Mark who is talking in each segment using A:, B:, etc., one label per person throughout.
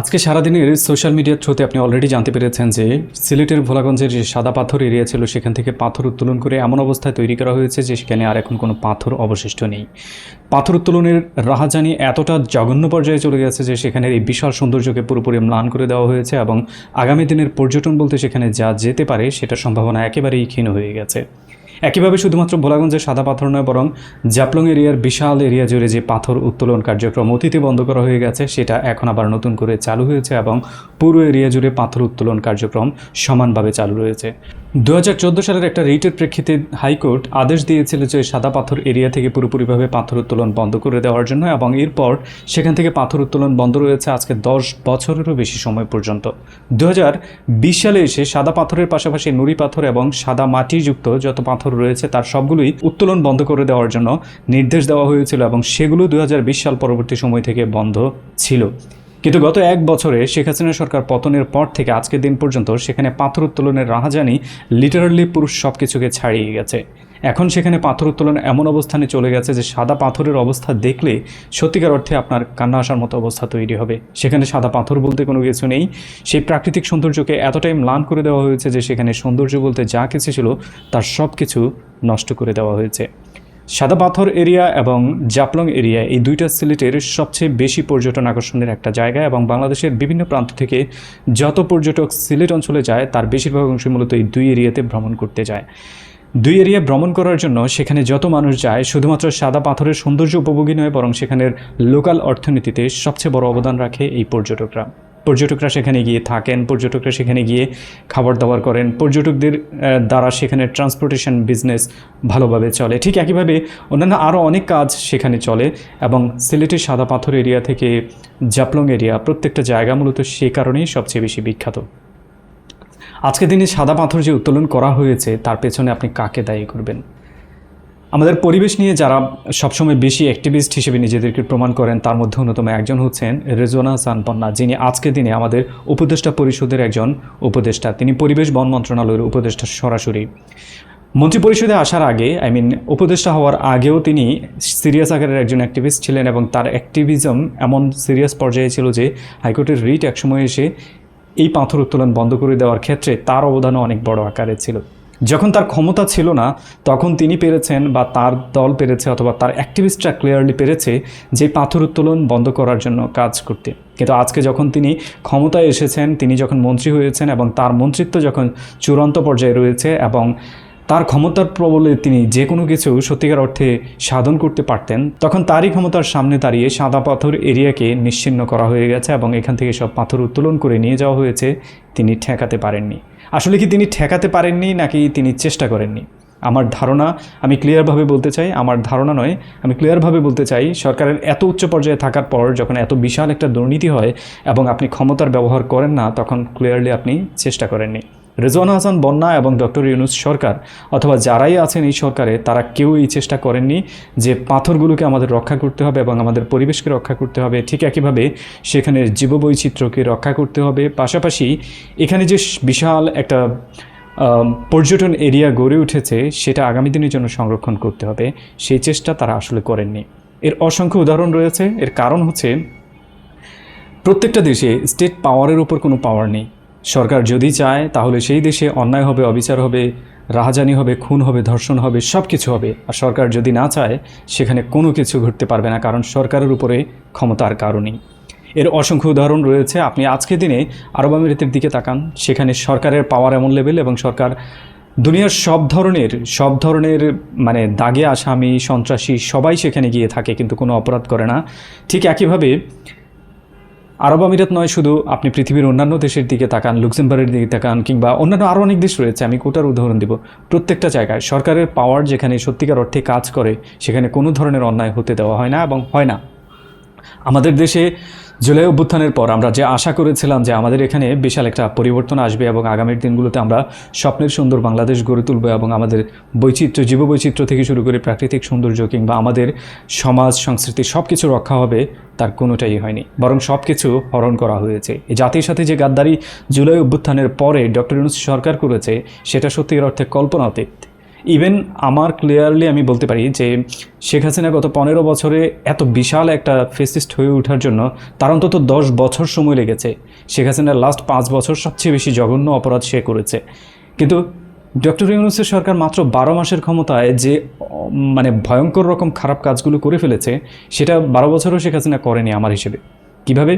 A: আজকে সারাদিনের সোশ্যাল মিডিয়ার থ্রুতে আপনি অলরেডি জানতে পেরেছেন যে সিলেটের ভোলাগঞ্জের যে সাদা পাথর এরিয়া ছিল, সেখান থেকে পাথর উত্তোলন করে এমন অবস্থায় তৈরি করা হয়েছে যে সেখানে আর এখন কোনো পাথর অবশিষ্ট নেই। পাথর উত্তোলনের রাহাজানি এতটা জঘন্য পর্যায়ে চলে গেছে যে সেখানের এই বিশাল সৌন্দর্যকে পুরোপুরি ম্লান করে দেওয়া হয়েছে এবং আগামী দিনের পর্যটন বলতে সেখানে যা যেতে পারে, সেটার সম্ভাবনা একেবারেই ক্ষীণ হয়ে গেছে। একইভাবে শুধুমাত্র ভোলাগঞ্জের সাদা পাথর নয়, বরং জাপলং এরিয়ার বিশাল এরিয়া জুড়ে যে পাথর উত্তোলন কার্যক্রম অতীতে বন্ধ করা হয়ে গেছে, সেটা এখন আবার নতুন করে চালু হয়েছে এবং পুরো এরিয়া জুড়ে পাথর উত্তোলন কার্যক্রম সমানভাবে চালু রয়েছে। দু হাজার চোদ্দ সালের একটা রিটের প্রেক্ষিতে হাইকোর্ট আদেশ দিয়েছিল যে সাদা পাথর এরিয়া থেকে পুরোপুরিভাবে পাথর উত্তোলন বন্ধ করে দেওয়ার জন্য এবং এরপর সেখান থেকে পাথর উত্তোলন বন্ধ রয়েছে আজকে দশ বছরেরও বেশি সময় পর্যন্ত। দু হাজার বিশ সালে এসে সাদা পাথরের পাশাপাশি নুড়ি পাথর এবং সাদা মাটিযুক্ত যত পাথর রয়েছে তার সবগুলোই উত্তোলন বন্ধ করে দেওয়ার জন্য নির্দেশ দেওয়া হয়েছিল এবং সেগুলো দু হাজার বিশ সাল পরবর্তী সময় থেকে বন্ধ ছিল। কিন্তু গত এক বছরে শেখ হাসিনা সরকার পতনের পর থেকে আজকের দিন পর্যন্ত সেখানে পাথর উত্তোলনের রাহাজানি লিটারালি পুরুষ সব কিছুকে ছাড়িয়ে গেছে। এখন সেখানে পাথর উত্তোলন এমন অবস্থানে চলে গেছে যে সাদা পাথরের অবস্থা দেখলে সত্যিকার অর্থে আপনার কান্না আসার মতো অবস্থা তৈরি হবে। সেখানে সাদা পাথর বলতে কোনো কিছু নেই। সেই প্রাকৃতিক সৌন্দর্যকে এতটাই ম্লান করে দেওয়া হয়েছে যে সেখানে সৌন্দর্য বলতে যা কিছু ছিল তার সব কিছু নষ্ট করে দেওয়া হয়েছে। সাদা পাথর এরিয়া এবং জাপলং এরিয়া এই দুইটা সিলেটের সবচেয়ে বেশি পর্যটন আকর্ষণের একটা জায়গা এবং বাংলাদেশের বিভিন্ন প্রান্ত থেকে যত পর্যটক সিলেট অঞ্চলে যায়, তার বেশিরভাগ অংশ মূলত এই দুই এরিয়াতে ভ্রমণ করতে যায়। দুই এরিয়া ভ্রমণ করার জন্য সেখানে যত মানুষ যায়, শুধুমাত্র সাদা পাথরের সৌন্দর্য উপভোগী নয়, বরং সেখানের লোকাল অর্থনীতিতে সবচেয়ে বড় অবদান রাখে এই পর্যটকরা। পর্যটকরা সেখানে গিয়ে থাকেন, পর্যটকরা সেখানে গিয়ে খাবার দাবার করেন, পর্যটকদের দ্বারা সেখানে ট্রান্সপোর্টেশন বিজনেস ভালোভাবে চলে। ঠিক একইভাবে অন্যান্য আরও অনেক কাজ সেখানে চলে এবং সিলেটের সাদা পাথর এরিয়া থেকে জাপলং এরিয়া প্রত্যেকটা জায়গা মূলত সে কারণেই সবচেয়ে বেশি বিখ্যাত। আজকের দিনে সাদা পাথর যে উত্তোলন করা হয়েছে, তার পেছনে আপনি কাকে দায়ী করবেন? আমাদের পরিবেশ নিয়ে যারা সবসময় বেশি অ্যাক্টিভিস্ট হিসেবে নিজেদেরকে প্রমাণ করেন, তার মধ্যে অন্যতম একজন হচ্ছেন রেজওয়ানা হাসান পন্না যিনি আজকের দিনে আমাদের উপদেষ্টা পরিষদের একজন উপদেষ্টা। তিনি পরিবেশ বন মন্ত্রণালয়ের উপদেষ্টা সরাসরি। মন্ত্রী পরিষদে আসার আগে আই মিন উপদেষ্টা হওয়ার আগেও তিনি সিরিয়াস আকারের একজন অ্যাক্টিভিস্ট ছিলেন এবং তার অ্যাক্টিভিজম এমন সিরিয়াস পর্যায়ে ছিল যে, হাইকোর্টের রিট একসময় এসে এই পাথর উত্তোলন বন্ধ করে দেওয়ার ক্ষেত্রে তার অবদানও অনেক বড় আকারে ছিল। যখন তার ক্ষমতা ছিল না, তখন তিনি পেরেছেন বা তার দল পেরেছে অথবা তার অ্যাক্টিভিস্টরা ক্লিয়ারলি পেরেছে যে পাথর উত্তোলন বন্ধ করার জন্য কাজ করতে। কিন্তু আজকে যখন তিনি ক্ষমতায় এসেছেন, তিনি যখন মন্ত্রী হয়েছেন এবং তার মন্ত্রিত্ব যখন চূড়ান্ত পর্যায়ে রয়েছে এবং তার ক্ষমতার প্রবলে তিনি যে কোনো কিছু সত্যিকার অর্থে সাধন করতে পারতেন, তখন তারই ক্ষমতার সামনে দাঁড়িয়ে সাদা পাথর এরিয়াকে নিশ্চিহ্ন করা হয়ে গেছে এবং এখান থেকে সব পাথর উত্তোলন করে নিয়ে যাওয়া হয়েছে, তিনি ঠেকাতে পারেননি। আসলে কি তিনি ঠেকাতে পারেননি নাকি তিনি চেষ্টা করেননি? আমার ধারণা, আমি ক্লিয়ারভাবে বলতে চাই, আমার ধারণা নয়, আমি ক্লিয়ারভাবে বলতে চাই, সরকারের এত উচ্চ পর্যায়ে থাকার পর যখন এত বিশাল একটা দুর্নীতি হয় এবং আপনি ক্ষমতার ব্যবহার করেন না, তখন ক্লিয়ারলি আপনি চেষ্টা করেননি। রেজওয়ান হাসান, বন্যা এবং ডক্টর ইউনুস সরকার অথবা যারাই আছেন এই সরকারে, তারা কেউ এই চেষ্টা করেননি যে পাথরগুলোকে আমাদের রক্ষা করতে হবে এবং আমাদের পরিবেশকে রক্ষা করতে হবে। ঠিক একইভাবে সেখানের জীববৈচিত্র্যকে রক্ষা করতে হবে। পাশাপাশি এখানে যে বিশাল একটা পর্যটন এরিয়া গড়ে উঠেছে, সেটা আগামী দিনের জন্য সংরক্ষণ করতে হবে। সেই চেষ্টা তারা আসলে করেননি। এর অসংখ্য উদাহরণ রয়েছে। এর কারণ হচ্ছে, প্রত্যেকটা দেশে স্টেট পাওয়ারের উপর কোনো পাওয়ার নেই। সরকার যদি চায়, তাহলে সেই দেশে অন্যায় হবে, অবিচার হবে, রাহাজানি হবে, খুন হবে, ধর্ষণ হবে সব কিছু হবে। আর সরকার যদি না চায়, সেখানে কোনো কিছু ঘটতে পারবে না, কারণ সরকারের উপরে ক্ষমতার কারণেই। এর অসংখ্য উদাহরণ রয়েছে। আপনি আজকের দিনে আরব আমিরাতের দিকে তাকান। সেখানে সরকারের পাওয়ার এমন লেভেল এবং সরকার দুনিয়ার সব ধরনের সব ধরনের মানে দাগে, আসামি, সন্ত্রাসী সবাই সেখানে গিয়ে থাকে, কিন্তু কোনো অপরাধ করে না। ঠিক একইভাবে আরব আমিরাত নয়, শুধু আপনি পৃথিবীর অন্যান্য দেশের দিকে তাকান, লুক্সেমবার্গের দিকে তাকান, কিংবা অন্যান্য আরও অনেক দেশ রয়েছে, আমি কোটার উদাহরণ দিব। প্রত্যেকটা জায়গায় সরকারের পাওয়ার যেখানে সত্যিকার অর্থে কাজ করে, সেখানে কোনো ধরনের অন্যায় হতে দেওয়া হয় না এবং হয় না। আমাদের দেশে জুলাই অভ্যুত্থানের পর আমরা যে আশা করেছিলাম যে আমাদের এখানে বিশাল একটা পরিবর্তন আসবে এবং আগামীর দিনগুলোতে আমরা স্বপ্নের সুন্দর বাংলাদেশ গড়ে তুলব এবং আমাদের বৈচিত্র্য জীববৈচিত্র্য থেকে শুরু করে প্রাকৃতিক সৌন্দর্য কিংবা আমাদের সমাজ, সংস্কৃতি সব কিছু রক্ষা হবে, তার কোনোটাই হয়নি। বরং সব কিছু হরণ করা হয়েছে। এই জাতির সাথে যে গাদ্দারি জুলাই অভ্যুত্থানের পরে ডক্টর ইউনুস সরকার করেছে, সেটা সত্যিকার অর্থে কল্পনাতীত। ইভেন আমার ক্লিয়ারলি আমি বলতে পারি যে শেখ হাসিনা গত পনেরো বছরে এত বিশাল একটা ফেসিস্ট হয়ে ওঠার জন্য তার অন্তত দশ বছর সময় লেগেছে। শেখ হাসিনার লাস্ট পাঁচ বছর সবচেয়ে বেশি জঘন্য অপরাধ সে করেছে। কিন্তু ডক্টর ইউনুসের সরকার মাত্র বারো মাসের ক্ষমতায় যে মানে ভয়ঙ্কর রকম খারাপ কাজগুলো করে ফেলেছে, সেটা বারো বছরও শেখ হাসিনা করেনি আমার হিসেবে। কীভাবে?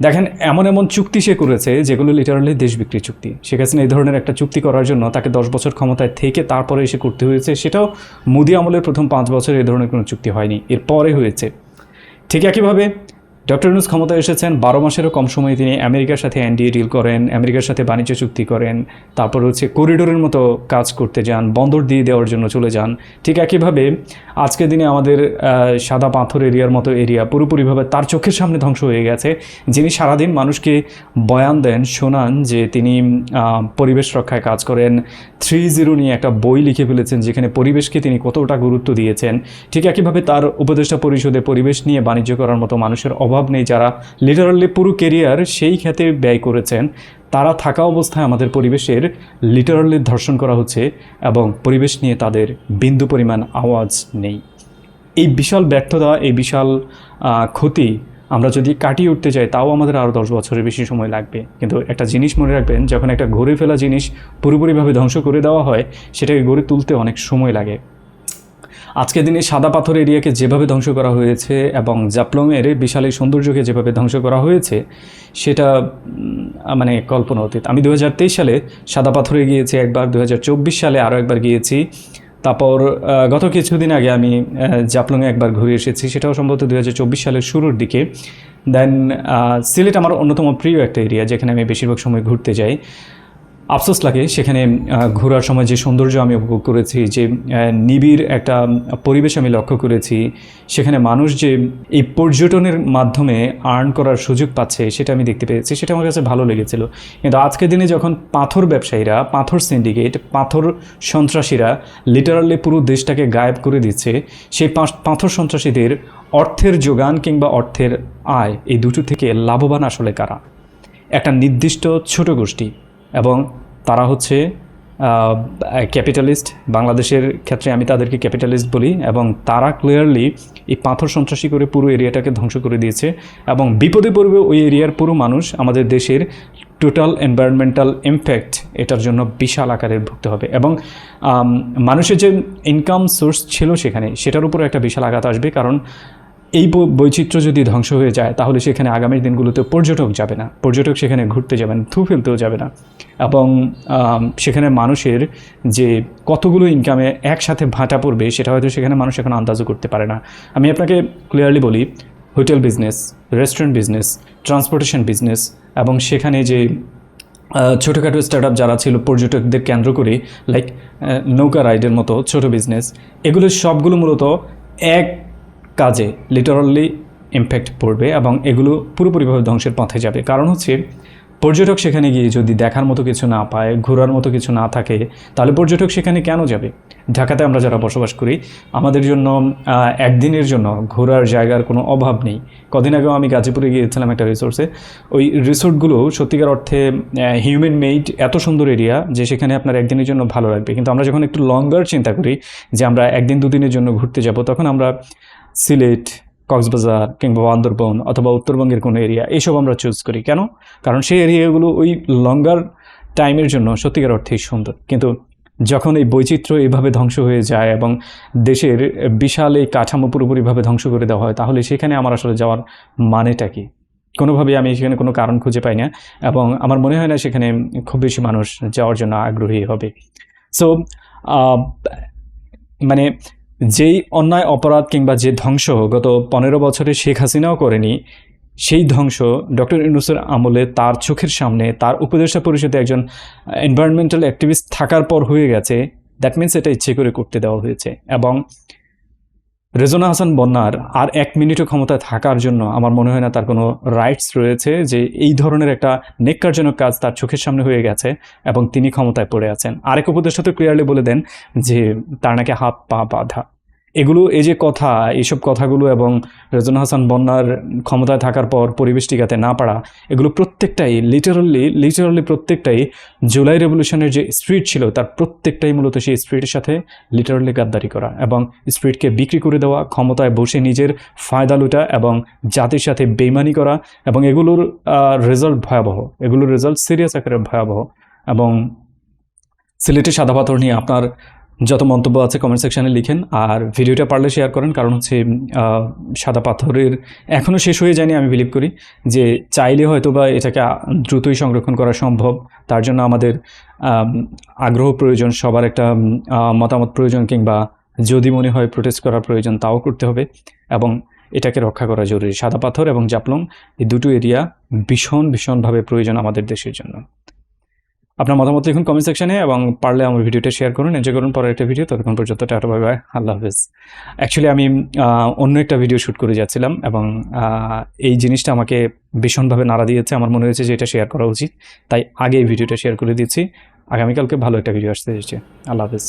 A: দেখেন, এমন এমন চুক্তি সে করেছে যেগুলো লিটারালি দেশ বিক্রি চুক্তি। শেখ হাসিনা এই ধরনের একটা চুক্তি করার জন্য তাকে দশ বছর ক্ষমতায় থেকে তারপরে এসে করতে হয়েছে, সেটাও মোদি আমলের প্রথম পাঁচ বছর এই ধরনের কোনো চুক্তি হয়নি, এরপরে হয়েছে। ঠিক একইভাবে ডক্টর ইউনুস ক্ষমতায় এসেছেন, বারো মাসেরও কম সময়ে তিনি আমেরিকার সাথে এনডিএ ডিল করেন, আমেরিকার সাথে বাণিজ্য চুক্তি করেন, তারপর হচ্ছে করিডোরের মতো কাজ করতে যান, বন্দর দিয়ে দেওয়ার জন্য চলে যান। ঠিক একইভাবে আজকের দিনে আমাদের সাদা পাথর এরিয়ার মতো এরিয়া পুরোপুরিভাবে তার চোখের সামনে ধ্বংস হয়ে গেছে। যিনি সারাদিন মানুষকে বয়ান দেন, শোনান যে তিনি পরিবেশ রক্ষায় কাজ করেন, থ্রি জিরো নিয়ে একটা বই লিখে ফেলেছেন যেখানে পরিবেশকে তিনি কতটা গুরুত্ব দিয়েছেন। ঠিক একইভাবে তার উপদেষ্টা পরিষদে পরিবেশ নিয়ে বাণিজ্য করার মতো মানুষের অভাব নেই যারা লিটারালি পুরো কেরিয়ার সেই খ্যাতে ব্যয় করেছেন, তারা থাকা অবস্থায় আমাদের পরিবেশের লিটারালি ধর্ষণ করা হচ্ছে এবং পরিবেশ নিয়ে তাদের বিন্দু পরিমাণ আওয়াজ নেই। এই বিশাল ব্যর্থতা, এই বিশাল ক্ষতি আমরা যদি কাটিয়ে উঠতে যাই তাও আমাদের আরও দশ বছরের বেশি সময় লাগবে। কিন্তু একটা জিনিস মনে রাখবেন, যখন একটা ঘুরে ফেলা জিনিস পুরোপুরিভাবে ধ্বংস করে দেওয়া হয়, সেটাকে গড়ে তুলতে অনেক সময় লাগে। আজকের দিনে সাদা পাথর এরিয়াকে যেভাবে ধ্বংস করা হয়েছে এবং জাপলংয়ের বিশাল এই সৌন্দর্যকে যেভাবে ধ্বংস করা হয়েছে, সেটা মানে কল্পনা অতীত। আমি দু হাজার তেইশ সালে সাদা পাথরে গিয়েছি, একবার দু হাজার চব্বিশ সালে আরও একবার গিয়েছি। তারপর গত কিছুদিন আগে আমি জাপলংয়ে একবার ঘুরে এসেছি, সেটাও সম্ভবত দু হাজার চব্বিশ সালের শুরুর দিকে। দেন সিলেট আমার অন্যতম প্রিয় একটা এরিয়া, যেখানে আমি বেশিরভাগ সময় ঘুরতে যাই। আফসোস লাগে সেখানে ঘোরার সময় যে সৌন্দর্য আমি উপভোগ করেছি, যে নিবিড় একটা পরিবেশ আমি লক্ষ্য করেছি, সেখানে মানুষ যে এই পর্যটনের মাধ্যমে আর্ন করার সুযোগ পাচ্ছে, সেটা আমি দেখতে পেয়েছি, সেটা আমার কাছে ভালো লেগেছিল। কিন্তু আজকের দিনে যখন পাথর ব্যবসায়ীরা, পাথর সিন্ডিকেট পাথর সন্ত্রাসীরা লিটারালি পুরো দেশটাকে গায়েব করে দিচ্ছে, সেই পাথর সন্ত্রাসীদের অর্থের যোগান কিংবা অর্থের আয়, এই দুটো থেকে লাভবান আসলে কারা? একটা নির্দিষ্ট ছোট গোষ্ঠী। এবং তারা হচ্ছে ক্যাপিটালিস্ট। বাংলাদেশের ক্ষেত্রে আমি তাদেরকে ক্যাপিটালিস্ট বলি এবং তারা ক্লিয়ারলি এই পাথর সন্ত্রাসী করে পুরো এরিয়াটাকে ধ্বংস করে দিয়েছে এবং বিপদে পড়বে ওই এরিয়ার পুরো মানুষ আমাদের দেশের টোটাল এনভায়রনমেন্টাল ইমপ্যাক্ট এটার জন্য বিশাল আকারের ভুগতে হবে। এবং মানুষের যে ইনকাম সোর্স ছিল সেখানে, সেটার উপরে একটা বিশাল আঘাত আসবে কারণ এই বৈচিত্র্য যদি ধ্বংস হয়ে যায়, তাহলে সেখানে আগামী দিনগুলোতে পর্যটক যাবে না। পর্যটক সেখানে ঘুরতে যাবেন, থু ফেলতেও যাবে না। এবং সেখানে মানুষের যে কতগুলো ইনকামে একসাথে ভাটা পড়বে, সেটা হয়তো সেখানে মানুষ এখন আন্দাজও করতে পারে না। আমি আপনাকে ক্লিয়ারলি বলি hotel business restaurant business transportation business এবং সেখানে যে ছোটোখাটো স্টার্ট আপ যারা ছিল, পর্যটকদের কেন্দ্র করে লাইক নৌকা রাইডের মতো ছোট বিজনেস এগুলো সবগুলো মূলত এক কাজে লিটারালি ইম্প্যাক্ট পড়বে এবং এগুলো পুরোপুরিভাবে ধ্বংসের পথে যাবে। কারণ হচ্ছে, পর্যটক সেখানে গিয়ে যদি দেখার মতো কিছু না পায়, ঘোরার মতো কিছু না থাকে, তাহলে পর্যটক সেখানে কেন যাবে? ঢাকাতে আমরা যারা বসবাস করি, আমাদের জন্য একদিনের জন্য ঘোরার জায়গার কোনো অভাব নেই। কদিন আগেও আমি গাজীপুরে গিয়েছিলাম একটা রিসোর্সে ওই রিসোর্টগুলো সত্যিকার অর্থে হিউম্যান মেড এত সুন্দর এরিয়া যে সেখানে আপনার একদিনের জন্য ভালো লাগবে। কিন্তু আমরা যখন একটু লঙ্গার চিন্তা করি যে আমরা একদিন দুদিনের জন্য ঘুরতে যাব, তখন আমরা সিলেট, কক্সবাজার কিংবা বান্দরবন অথবা উত্তরবঙ্গের কোনো এরিয়া এইসব আমরা চুজ করি। কেন? কারণ সেই এরিয়াগুলো ওই লঙ্গার টাইমের জন্য সত্যিকার অর্থেই সুন্দর। কিন্তু যখন এই বৈচিত্র্য এইভাবে ধ্বংস হয়ে যায় এবং দেশের বিশাল এই কাঠামো পুরোপুরিভাবে ধ্বংস করে দেওয়া হয়, তাহলে সেখানে আমার আসলে যাওয়ার মানেটা কি? কোনোভাবেই আমি সেখানে কোনো কারণ খুঁজে পাই না এবং আমার মনে হয় না সেখানে খুব বেশি মানুষ যাওয়ার জন্য আগ্রহী হবে। সো মানে যেই অন্যায় অপরাধ কিংবা যে ধ্বংস গত পনেরো বছরে শেখ হাসিনাও করেনি, সেই ধ্বংস ডক্টর ইউনুসের আমলে তার চোখের সামনে, তার উপদেষ্টা পরিষদে একজন এনভায়রনমেন্টাল অ্যাক্টিভিস্ট থাকার পর হয়ে গেছে। দ্যাট মিন্স এটা ইচ্ছে করে করতে দেওয়া হয়েছে। এবং রেজনা হাসান বন্যার আর এক মিনিটও ক্ষমতায় থাকার জন্য আমার মনে হয় না তার কোনো রাইটস রয়েছে যে এই ধরনের একটা নেককারজনক কাজ তার চোখের সামনে হয়ে গেছে এবং তিনি ক্ষমতায় পড়ে আছেন। আরেক উপদেষ্টা তো ক্লিয়ারলি বলে দেন যে তার নাকি হাত পা বাঁধা। এগুলো, এই যে কথা, এইসব কথাগুলো এবং রেজন হাসান বন্যার ক্ষমতায় থাকার পর পরিবেশ টিকাতে না পারা, এগুলো প্রত্যেকটাই লিটারালি লিটারালি প্রত্যেকটাই জুলাই রেভলিউশনের যে স্পিরিট ছিল, তার প্রত্যেকটাই মূলত সেই স্পিরিটের সাথে লিটারালি গাদ্দারি করা এবং স্পিরিটকে বিক্রি করে দেওয়া, ক্ষমতায় বসে নিজের ফায়দা লুটা এবং জাতির সাথে বেইমানি করা এবং এগুলোর রেজাল্ট ভয়াবহ, এগুলোর রেজাল্ট সিরিয়াস আকারে ভয়াবহ এবং সিলেটের সাদা পাথর নিয়ে আপনার যত মন্তব্য আছে কমেন্ট সেকশানে লিখেন, আর ভিডিওটা পারলে শেয়ার করেন, কারণ হচ্ছে সাদা পাথরের এখনও শেষ হয়ে যায়নি, আমি বিলিভ করি, যে চাইলে হয়তো বা এটাকে দ্রুতই সংরক্ষণ করা সম্ভব। তার জন্য আমাদের আগ্রহ প্রয়োজন, সবার একটা মতামত প্রয়োজন, কিংবা যদি মনে হয় প্রোটেস্ট করার প্রয়োজন, তাও করতে হবে, এবং এটাকে রক্ষা করা জরুরি। সাদা পাথর এবং জাপলং এই দুটো এরিয়া ভীষণ, ভীষণভাবে প্রয়োজন আমাদের দেশের জন্য। আপনার মতামত লিখুন কমেন্ট সেকশনে এবং পারলে আমার ভিডিওটা শেয়ার করুন। এনজয় করুন পরের একটা ভিডিও ততক্ষণ পর্যন্ত টাটা বাই বাই আল্লাহ হাফেজ। অ্যাকচুয়ালি আমি অন্য একটা ভিডিও শ্যুট করে যাচ্ছিলাম এবং এই জিনিসটা আমাকে ভীষণভাবে নাড়া দিয়েছে। আমার মনে হয়েছে যে এটা শেয়ার করা উচিত। তাই আগে এই ভিডিওটা শেয়ার করে দিচ্ছি। আগামীকালকে ভালো একটা ভিডিও আসতে এসেছে আল্লাহ হাফেজ।